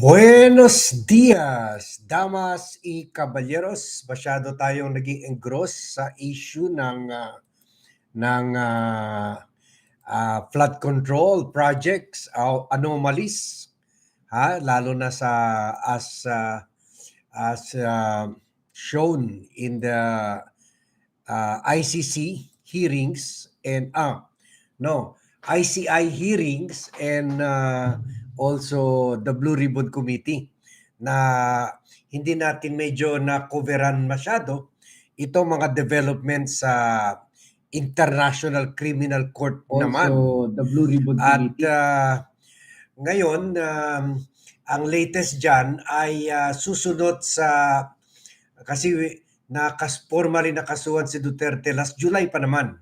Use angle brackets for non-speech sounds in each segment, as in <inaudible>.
Buenos dias, damas y caballeros. Masyado tayong naging engross sa issue ng ah, ng ah, ah, flood control projects o anomalies ha lalo na sa as ah, as ah, shown in the ah, ICC hearings and ah no ICI hearings and ah, also the Blue Ribbon Committee na hindi natin medyo na-coveran masyado itong mga developments sa International Criminal Court naman. Also, the Blue Ribbon At Committee. ah, ngayon, um, ang latest dyan ay ah, susunod sa, kasi nakas, formally nakasuhan si Duterte last July pa naman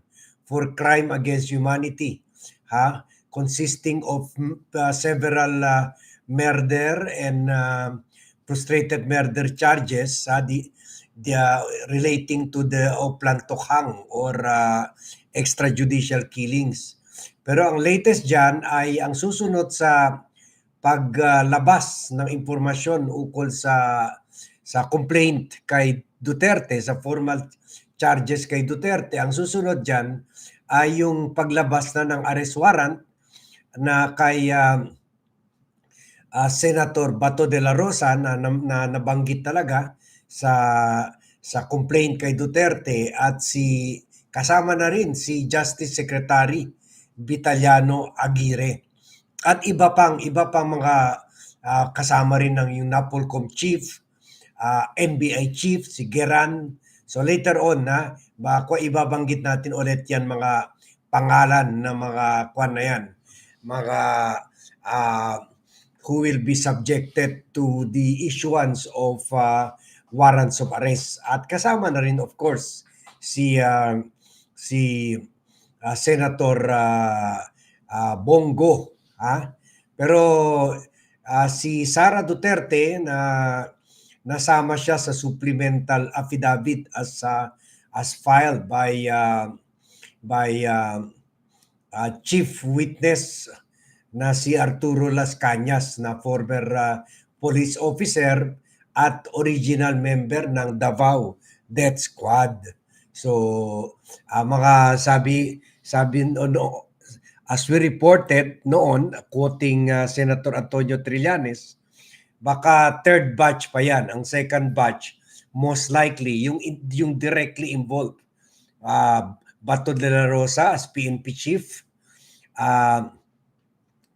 for crime against humanity. Ha? Consisting of mm, ah, several ah, murder and ah, frustrated murder charges sa di, di, ah, relating to the Oplan Tokhang or ah, extrajudicial killings. Pero ang latest dyan ay ang susunod sa paglabas ng impormasyon ukol sa sa complaint kay Duterte, sa formal charges kay Duterte. Ang susunod dyan ay yung paglabas na ng arrest warrant na kay ah, ah, Senator Bato de la Rosa na, na, na nabanggit talaga sa sa complaint kay Duterte at si kasama na rin si Justice Secretary Vitaliano Aguirre. At iba pang iba pang mga ah, kasama rin ng yung Napolcom chief, ah, NBI chief si Geran. So later on na baka ibabanggit natin ulit yan mga pangalan ng mga kwan na yan. Mga ah, who will be subjected to the issuance of uh, warrants of arrest. At kasama na rin of course si uh, si uh, Senator uh, uh, Bongo, ha? Pero uh, si Sara Duterte na nasama siya sa supplemental affidavit as uh, as filed by uh, by uh, uh, chief witness na si Arturo Las Cañas na former uh, police officer at original member ng Davao Death Squad. So, ah, mga sabi sabi no, no, as we reported noon quoting uh, Senator Antonio Trillanes, baka third batch pa 'yan. Ang second batch most likely yung yung directly involved. Uh, Bato de la Rosa as PNP chief, uh,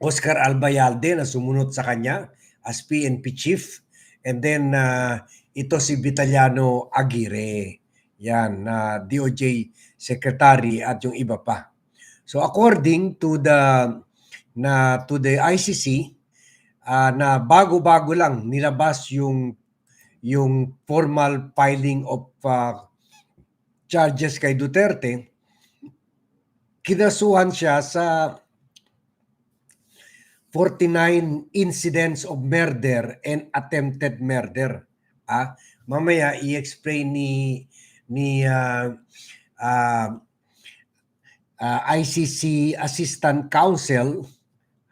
Oscar Albayalde na sumunod sa kanya as PNP chief. And then uh, ito si Vitaliano Aguirre. Yan na DOJ secretary at yung iba pa. So according to the na to the ICC uh, na bago-bago lang nilabas yung yung formal filing of uh, charges kay Duterte kinasuhan siya sa 49 incidents of murder and attempted murder. Ah, mamaya i-explain ni ni uh, uh, uh, ICC Assistant Counsel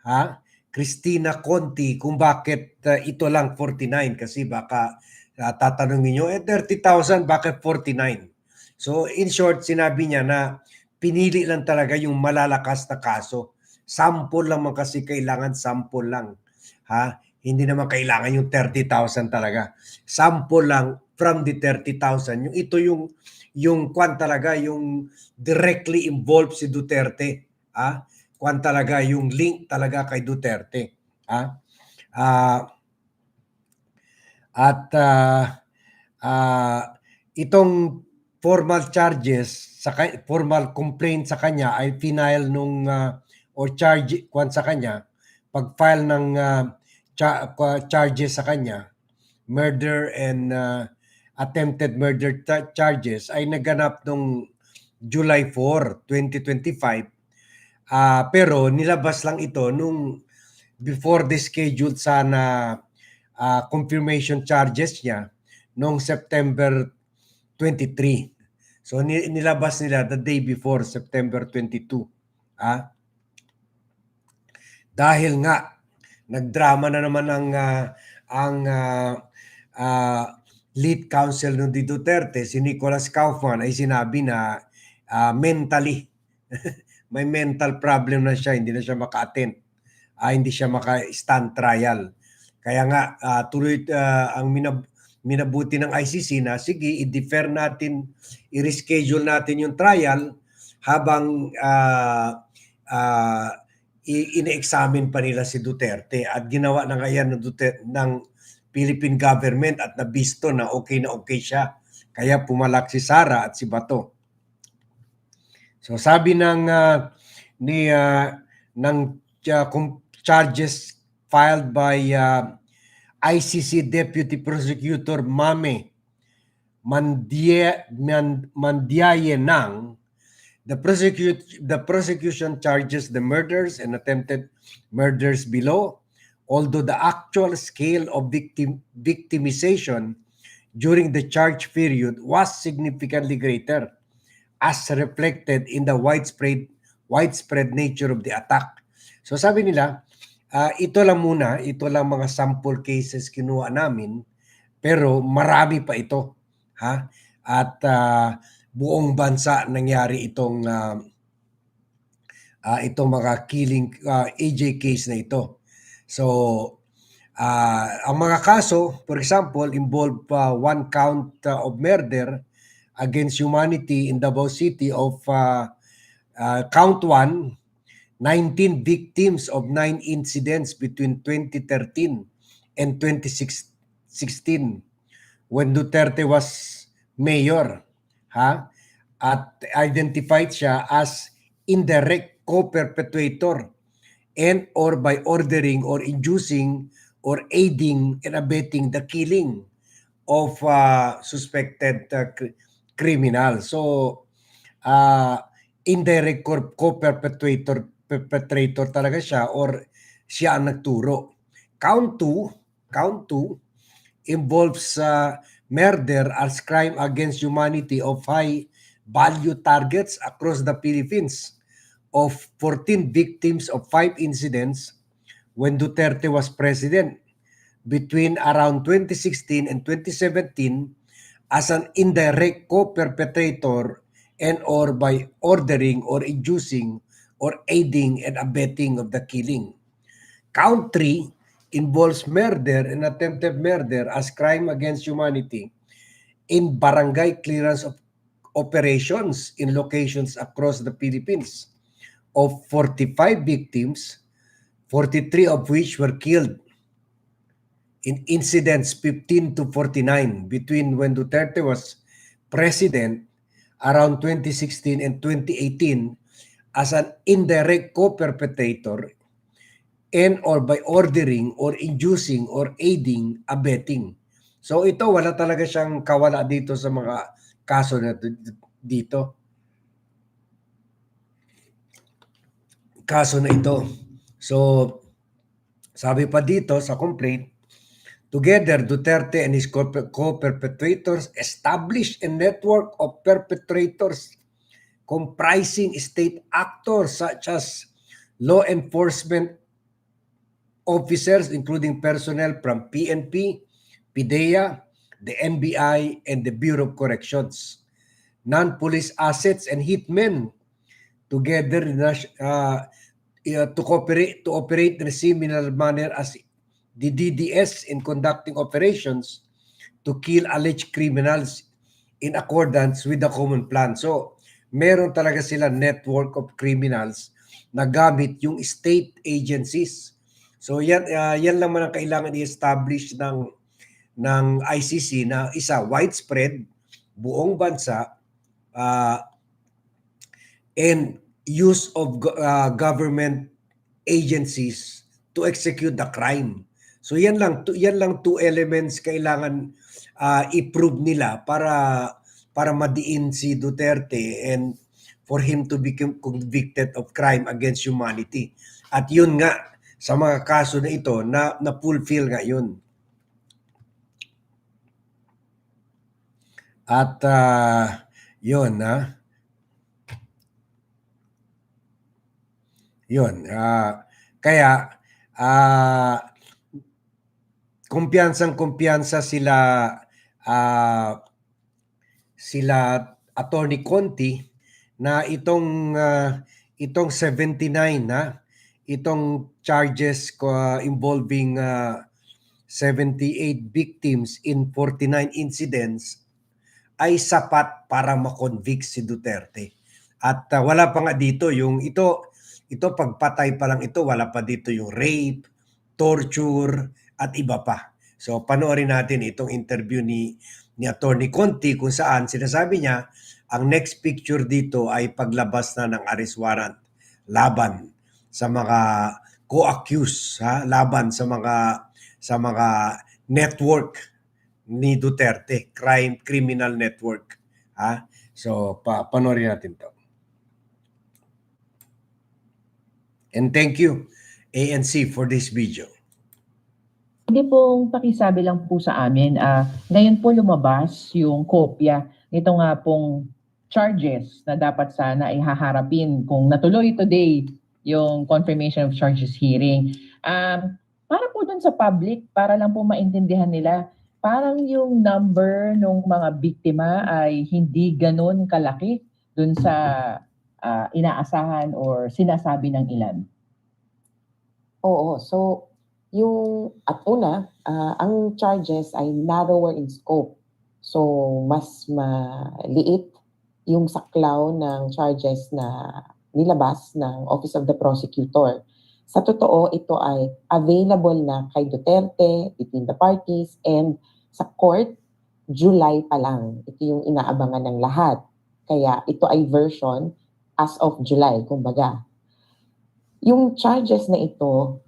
ha? Christina Conti kung bakit uh, ito lang 49 kasi baka uh, tatanungin niyo eh 30,000 bakit 49 so in short sinabi niya na pinili lang talaga yung malalakas na kaso sample lang man kasi kailangan sample lang. Ha? Hindi naman kailangan yung 30,000 talaga. Sample lang from the 30,000. Yung ito yung yung kwan talaga yung directly involved si Duterte. Ha? Kwan talaga yung link talaga kay Duterte. Ha? Uh, at uh, uh, itong formal charges sa formal complaint sa kanya ay final nung uh, or charge kwan sa kanya pag-file ng uh, cha- charges sa kanya murder and uh, attempted murder charges ay naganap nung July 4, 2025 uh, pero nilabas lang ito nung before the scheduled sana uh, confirmation charges niya noong September 23 so nilabas nila the day before September 22 ah dahil nga nagdrama na naman ang ah, ang ah, ah, lead counsel ng Duterte, si Nicolas Kaufman, ay sinabi na ah, mentally, <laughs> may mental problem na siya, hindi na siya maka-attend, ah, hindi siya maka-stand trial. Kaya nga, ah, tuloy ah, ang minab- minabuti ng ICC na sige, i-defer natin, i-reschedule natin yung trial habang ah, i- ine-examine pa nila si Duterte at ginawa na ngayon ng, Duterte, ng Philippine government at nabisto na okay na okay siya. Kaya pumalak si Sara at si Bato. So sabi ng ah, ni ah, ng kum- charges filed by ah, ICC Deputy Prosecutor Mame Mandie, Man, Mandiaye Nang, the prosecute the prosecution charges the murders and attempted murders below, although the actual scale of victim victimization during the charge period was significantly greater, as reflected in the widespread widespread nature of the attack. So sabi nila, ah, ito lang muna, ito lang mga sample cases kinuha namin, pero marami pa ito, ha? At ah, buong bansa nangyari itong ah, ah, itong mga killing ah, AJ case na ito. So ah, ang mga kaso, for example, involve ah, one count ah, of murder against humanity in Davao City of ah, ah, count 1 19 victims of 9 incidents between 2013 and 2016 when Duterte was mayor ha at identified siya as indirect co-perpetrator and or by ordering or inducing or aiding and abetting the killing of uh, suspected uh, cr- criminal. So, uh, indirect co- co-perpetrator perpetrator talaga siya or siya ang nagturo. Count 2, count 2 involves uh, murder as crime against humanity of high value targets across the Philippines of 14 victims of 5 incidents when Duterte was president between around 2016 and 2017 as an indirect co-perpetrator and or by ordering or inducing or aiding and abetting of the killing. Count 3 involves murder and attempted murder as crime against humanity in barangay clearance of operations in locations across the Philippines. Of 45 victims, 43 of which were killed in incidents 15 to 49 between when Duterte was president around 2016 and 2018 as an indirect co-perpetrator and or by ordering or inducing or aiding abetting. So ito wala talaga siyang kawala dito sa mga kaso na to- dito. Kaso na ito. So sabi pa dito sa complaint, Together, Duterte and his co- co-perpetrators established a network of perpetrators comprising state actors such as law enforcement officers, including personnel from PNP, PIDEA, the NBI, and the Bureau of Corrections. Non-police assets and hitmen together uh, to cooperate to operate in a similar manner as the DDS in conducting operations to kill alleged criminals in accordance with the common plan. So, meron talaga sila network of criminals na gamit yung state agencies. So, yan, ah, yan lang man ang kailangan i-establish ng, ng ICC na isa, widespread, buong bansa, ah, and use of ah, government agencies to execute the crime. So yan lang yan lang two elements kailangan ah, i-prove nila para para madiin si Duterte and for him to become convicted of crime against humanity. At yun nga sa mga kaso na ito na na fulfill nga yun. At ah, yun na yun ah, kaya ah kumpiyansang kumpiyansa sila ah, sila Attorney Conti na itong ah, itong 79 na itong charges ah, involving ah, 78 victims in 49 incidents ay sapat para makonvict si Duterte. At ah, wala pa nga dito yung ito ito pagpatay pa lang ito wala pa dito yung rape, torture at iba pa. So panoorin natin itong interview ni ni Attorney Conti kung saan sinasabi niya ang next picture dito ay paglabas na ng arrest warrant laban sa mga co-accused ha? Laban sa mga sa mga network ni Duterte crime criminal network ha? So pa panoorin natin to. And thank you ANC for this video Hindi pong pakisabi lang po sa amin, ah, ngayon po lumabas yung kopya nito nga pong charges na dapat sana ay haharapin kung natuloy today yung confirmation of charges hearing. Um, para po dun sa public, para lang po maintindihan nila, parang yung number ng mga biktima ay hindi ganun kalaki dun sa ah, inaasahan or sinasabi ng ilan. Oo. So, yung at una, ah, ang charges ay narrower in scope. So, mas maliit yung saklaw ng charges na nilabas ng Office of the Prosecutor. Sa totoo, ito ay available na kay Duterte, between the parties, and sa court, July pa lang. Ito yung inaabangan ng lahat. Kaya ito ay version as of July, kumbaga. Yung charges na ito,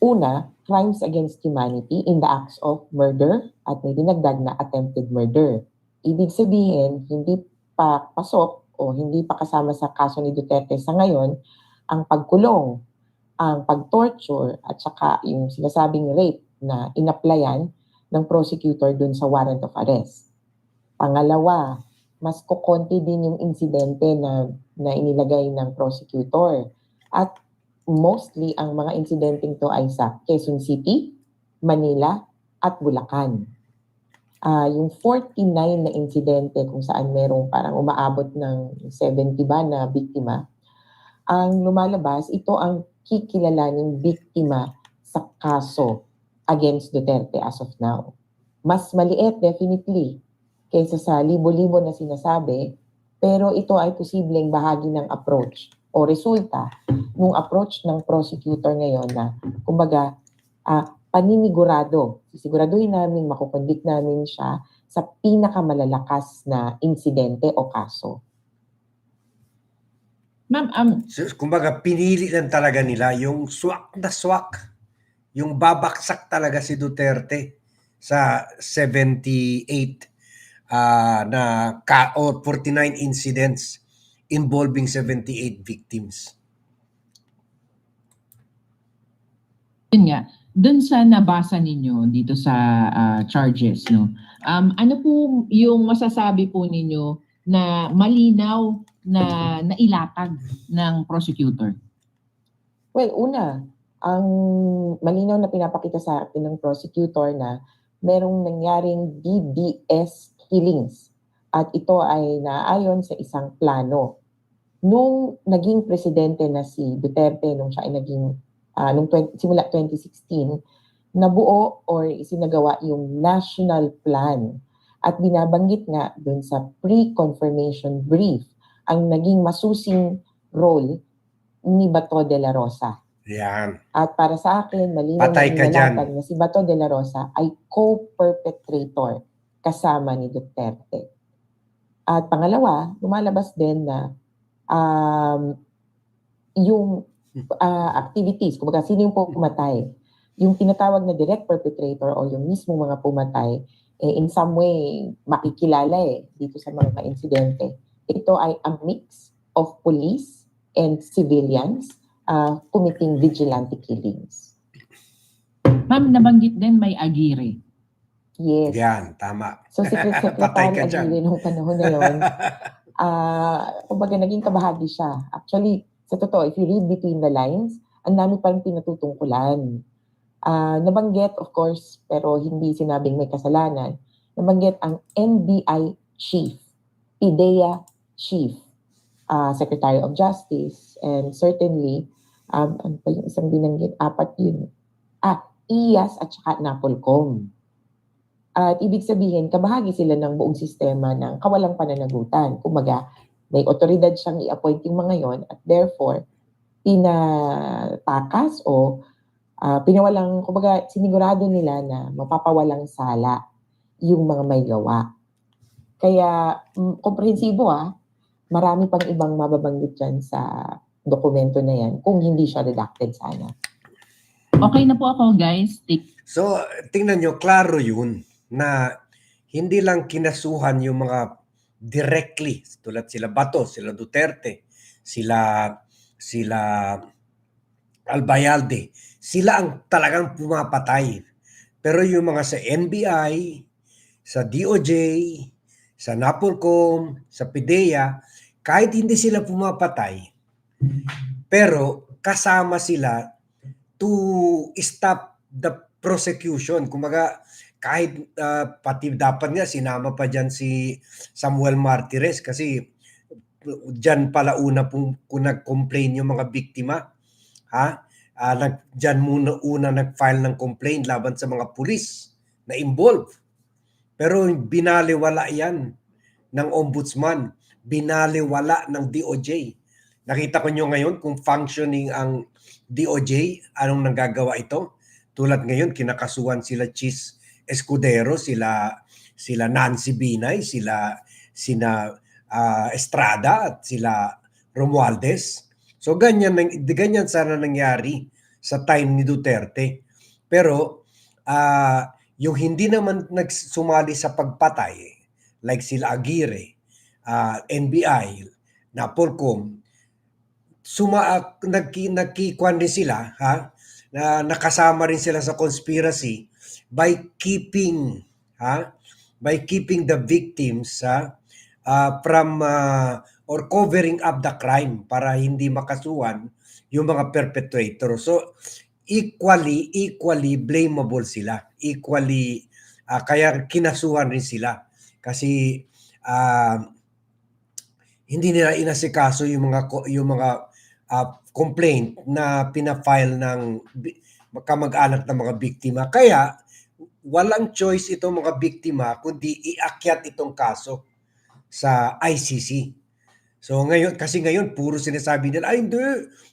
Una, crimes against humanity in the acts of murder at may dinagdag na attempted murder. Ibig sabihin, hindi pa pasok o hindi pa kasama sa kaso ni Duterte sa ngayon ang pagkulong, ang pagtorture at saka yung sinasabing rape na inaplayan ng prosecutor dun sa warrant of arrest. Pangalawa, mas kukonti din yung insidente na, na inilagay ng prosecutor. At mostly ang mga insidenteng to ay sa Quezon City, Manila, at Bulacan. Ah, yung 49 na insidente kung saan merong parang umaabot ng 70 ba na biktima, ang lumalabas, ito ang kikilalaning biktima sa kaso against Duterte as of now. Mas maliit definitely kaysa sa libo-libo na sinasabi, pero ito ay posibleng bahagi ng approach o resulta ng approach ng prosecutor ngayon na kumbaga ah, paninigurado. Sisiguraduhin namin makukonvict namin siya sa pinakamalalakas na insidente o kaso. Ma'am, um, So, kumbaga, pinili lang talaga nila yung swak na swak. Yung babaksak talaga si Duterte sa 78 ah, na ka, o 49 incidents involving 78 victims. yun nga, dun sa nabasa ninyo dito sa ah, charges, no? Um, ano po yung masasabi po ninyo na malinaw na nailatag ng prosecutor? Well, una, ang malinaw na pinapakita sa atin ng prosecutor na merong nangyaring DDS killings at ito ay naayon sa isang plano. Nung naging presidente na si Duterte, nung siya ay naging, ah, nung 20, simula 2016, nabuo or isinagawa yung national plan. At binabanggit nga dun sa pre-confirmation brief ang naging masusing role ni Bato de la Rosa. Yan. At para sa akin, malinaw Patay na inilatag na si Bato de la Rosa ay co-perpetrator kasama ni Duterte. At pangalawa, lumalabas din na um, yung ah, activities, kumbaga sino yung pumatay, yung tinatawag na direct perpetrator o yung mismong mga pumatay, eh, in some way makikilala eh dito sa mga insidente. Ito ay a mix of police and civilians uh, committing vigilante killings. Ma'am, nabanggit din may agire. Yes. Yan, tama. So si Secretary. <laughs> Aguirre nung panahon na yun, <laughs> ah kumbaga naging kabahagi siya. Actually, sa totoo, if you read between the lines, ang dami pang pinatutungkulan. Ah, nabanggit, of course, pero hindi sinabing may kasalanan, nabanggit ang NBI Chief, PIDEA Chief, ah, Secretary of Justice, and certainly, um, ano pa yung isang binanggit, apat yun. Ah, IAS at saka NAPOLCOM. At ibig sabihin, kabahagi sila ng buong sistema ng kawalang pananagutan. Kumaga, may otoridad siyang i-appoint yung mga yon at therefore, pinatakas o ah, pinawalang, kumbaga, sinigurado nila na mapapawalang sala yung mga may gawa. Kaya, mm, komprehensibo ah, marami pang ibang mababanggit dyan sa dokumento na yan kung hindi siya redacted sana. Okay na po ako guys. Take So, tingnan nyo, klaro yun na hindi lang kinasuhan yung mga directly, tulad sila Bato, sila Duterte, sila sila Albayalde, sila ang talagang pumapatay. Pero yung mga sa NBI, sa DOJ, sa NAPOLCOM, sa PIDEA, kahit hindi sila pumapatay, pero kasama sila to stop the prosecution. Kumaga, kahit ah, pati dapat nga sinama pa dyan si Samuel Martires kasi dyan pala una pong kung nag-complain yung mga biktima. Ha? Ah, nag, dyan muna una nag-file ng complaint laban sa mga pulis na involved. Pero binaliwala yan ng ombudsman. Binaliwala ng DOJ. Nakita ko nyo ngayon kung functioning ang DOJ, anong nanggagawa ito? Tulad ngayon, kinakasuhan sila Chis Escudero, sila sila Nancy Binay, sila sina ah, Estrada at sila Romualdez. So ganyan ganyan sana nangyari sa time ni Duterte. Pero ah, yung hindi naman nagsumali sa pagpatay like sila Aguirre, ah, NBI, Napolcom, suma ah, nagki nagkikwan din sila ha na nakasama rin sila sa conspiracy by keeping ha by keeping the victims ha ah, from ah, or covering up the crime para hindi makasuhan yung mga perpetrator. So equally equally blamable sila. Equally ah, kaya kinasuhan rin sila. Kasi ah, hindi nila inasikaso yung mga yung mga ah, complaint na pina-file ng kamag-anak ng mga biktima. Kaya walang choice itong mga biktima kundi iakyat itong kaso sa ICC. So ngayon kasi ngayon puro sinasabi nila ay hindi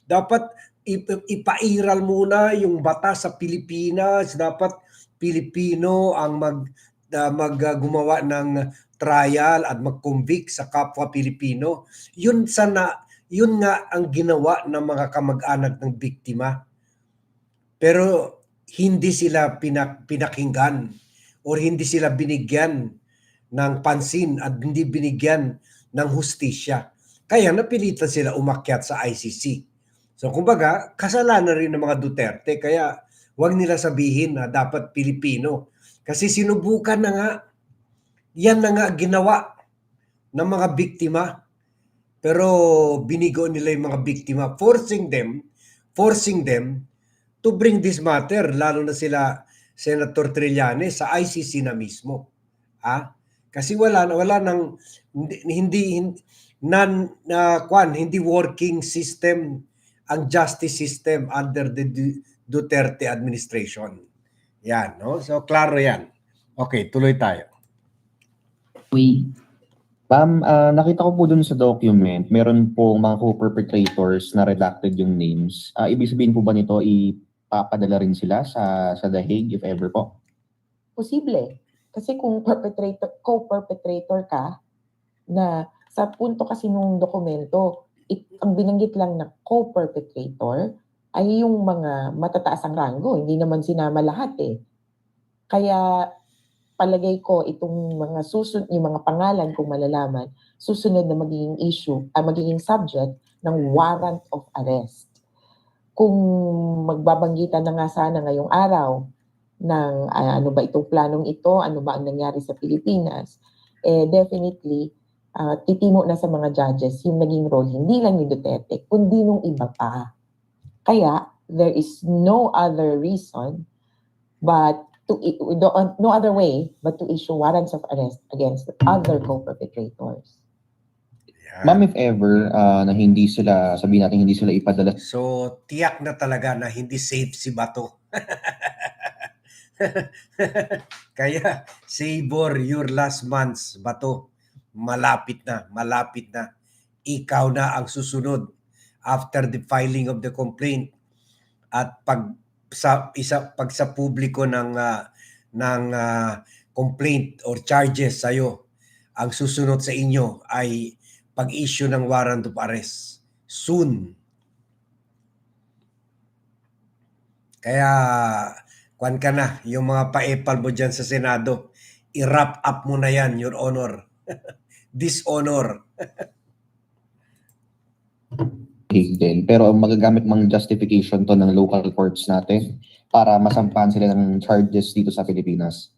dapat ip- ipairal muna yung bata sa Pilipinas, dapat Pilipino ang mag uh, mag uh, gumawa ng trial at mag-convict sa kapwa Pilipino. Yun sana yun nga ang ginawa ng mga kamag-anak ng biktima. Pero hindi sila pinak- pinakinggan or hindi sila binigyan ng pansin at hindi binigyan ng hustisya. Kaya napilitan sila umakyat sa ICC. So kumbaga, kasalanan rin ng mga Duterte kaya wag nila sabihin na dapat Pilipino. Kasi sinubukan na nga, yan na nga ginawa ng mga biktima. Pero binigo nila yung mga biktima, forcing them, forcing them to bring this matter, lalo na sila Senator Trillanes sa ICC na mismo. Ah? Kasi wala na wala nang hindi hindi hin- non na kwan hindi working system ang justice system under the Du- Duterte administration. Yan, no? So klaro 'yan. Okay, tuloy tayo. away. Ma'am, ah, nakita ko po dun sa document, meron po mga co-perpetrators na redacted yung names. Ah, ibig sabihin po ba nito, ipapadala rin sila sa, sa The Hague if ever po? Posible. Kasi kung perpetrator, co-perpetrator ka, na sa punto kasi nung dokumento, it, ang binanggit lang na co-perpetrator ay yung mga matataas ang ranggo. Hindi naman sinama lahat eh. Kaya palagay ko itong mga susunod, yung mga pangalan kung malalaman, susunod na magiging issue, ah, magiging subject ng warrant of arrest. Kung magbabanggitan na nga sana ngayong araw ng ah, ano ba itong planong ito, ano ba ang nangyari sa Pilipinas, eh definitely ah, titimo na sa mga judges yung naging role hindi lang ni Duterte, kundi nung iba pa. Kaya there is no other reason but to no other way but to issue warrants of arrest against other co-perpetrators. Yan. Ma'am, if ever ah, na hindi sila, sabihin natin hindi sila ipadala So, tiyak na talaga na hindi safe si Bato. <laughs> Kaya, savor your last months, Bato. Malapit na, malapit na. Ikaw na ang susunod after the filing of the complaint at pag sa isa pag sa publiko ng ah, ng ah, complaint or charges sa'yo, ang susunod sa inyo ay pag-issue ng warrant of arrest soon. Kaya, kwan ka na, yung mga paepal mo dyan sa Senado, i-wrap up mo na yan, Your Honor. <laughs> Dishonor. <laughs> din. Pero magagamit mang justification to ng local courts natin para masampahan sila ng charges dito sa Pilipinas.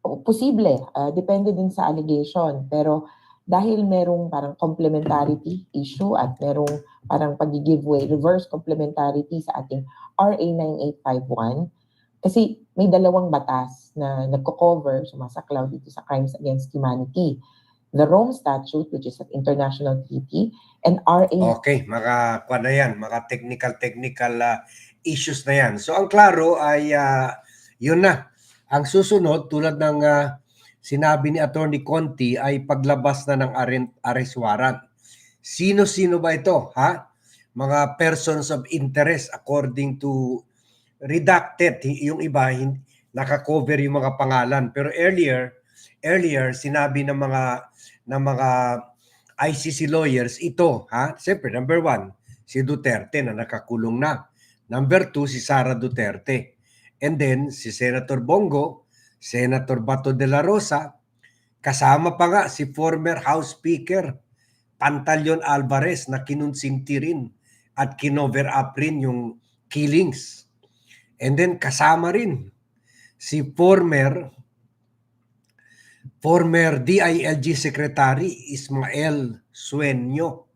O, Posible, ah, depende din sa allegation. Pero dahil merong parang complementarity issue at merong parang pag-giveaway, reverse complementarity sa ating RA 9851, kasi may dalawang batas na nagko-cover, sumasaklaw dito sa crimes against humanity. The Rome Statute, which is an international treaty, and RA Okay, mga na yan, mga technical-technical ah, issues na yan. So, ang klaro ay ah, yun na. Ang susunod, tulad ng ah, sinabi ni Attorney Conti, ay paglabas na ng arrest, warrant. Sino-sino ba ito? Ha? Mga persons of interest according to redacted. Yung iba, nakakover yung mga pangalan. Pero earlier, earlier, sinabi ng mga ng mga ICC lawyers, ito, ha? Siyempre, number one, si Duterte na nakakulong na. Number two, si Sara Duterte. And then, si Senator Bongo, Senator Bato de la Rosa, kasama pa nga si former House Speaker Pantaleon Alvarez na kinunsinti rin at kinover up rin yung killings. And then, kasama rin si former former DILG Secretary Ismael Sueño.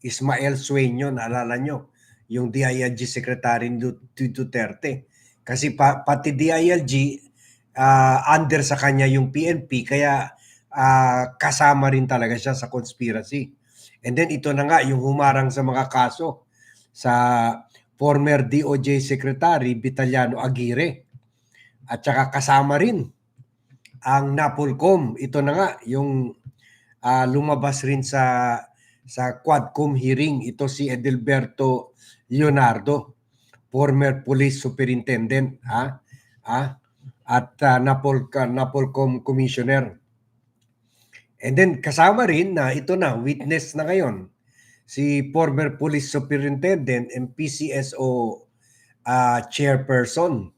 Ismael Sueño, naalala nyo, yung DILG Secretary Duterte. Kasi pa, pati DILG, ah, under sa kanya yung PNP, kaya ah, kasama rin talaga siya sa conspiracy. And then ito na nga, yung humarang sa mga kaso sa former DOJ Secretary Vitaliano Aguirre. At saka kasama rin ang Napolcom. Ito na nga yung ah, lumabas rin sa sa Quadcom hearing. Ito si Edelberto Leonardo, former police superintendent, ha? Ha? At ah, Napol Napolcom commissioner. And then kasama rin na ito na witness na ngayon si former police superintendent and PCSO ah, chairperson,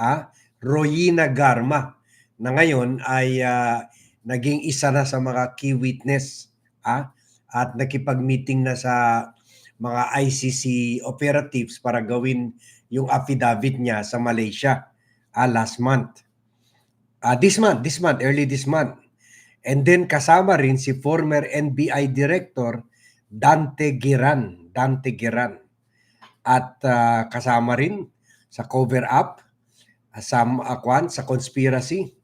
ah, Royina Garma na ngayon ay ah, naging isa na sa mga key witness ah, at nakipag-meeting na sa mga ICC operatives para gawin yung affidavit niya sa Malaysia ah, last month. Ah, this month, this month, early this month. And then kasama rin si former NBI Director Dante Giran, Dante Giran. At ah, kasama rin sa cover up sa akwan sa conspiracy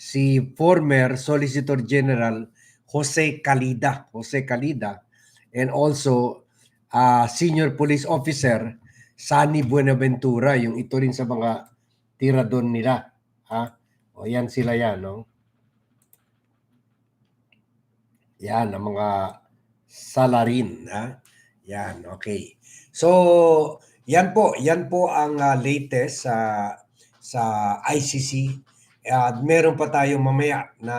si former Solicitor General Jose Calida, Jose Calida and also ah, senior police officer Sani Buenaventura, yung ito rin sa mga tiradon nila, ha? O yan sila yan, no? Yan ang mga salarin, ha? Yan, okay. So, yan po, yan po ang ah, latest sa sa ICC at meron pa tayong mamaya na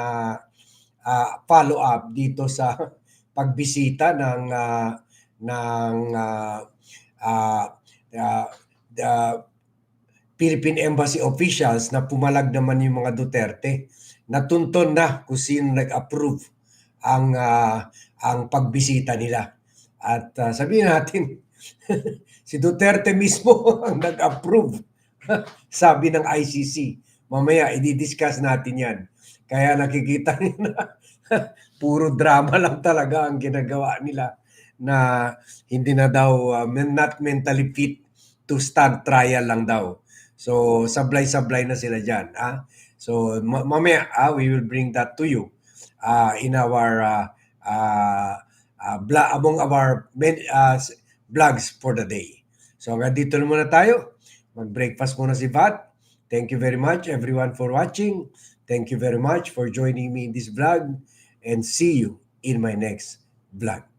ah, follow up dito sa <laughs> pagbisita ng ah, ng ah, ah, ah, the Philippine Embassy officials na pumalag naman yung mga Duterte. Natunton na kung sino nag-approve ang ah, ang pagbisita nila. At ah, sabihin natin, <laughs> si Duterte mismo <laughs> ang nag-approve. <laughs> Sabi ng ICC. Mamaya, i-discuss natin yan. Kaya nakikita niyo na puro drama lang talaga ang ginagawa nila na hindi na daw uh, not mentally fit to stand trial lang daw. So, sablay-sablay na sila dyan. Ah? So, ma- mamaya, ah, we will bring that to you uh, in our uh, uh, uh, bla- among our men, uh, vlogs for the day. So, hanggang dito na muna tayo. Mag-breakfast muna si Vat. Thank you very much everyone for watching. Thank you very much for joining me in this vlog and see you in my next vlog.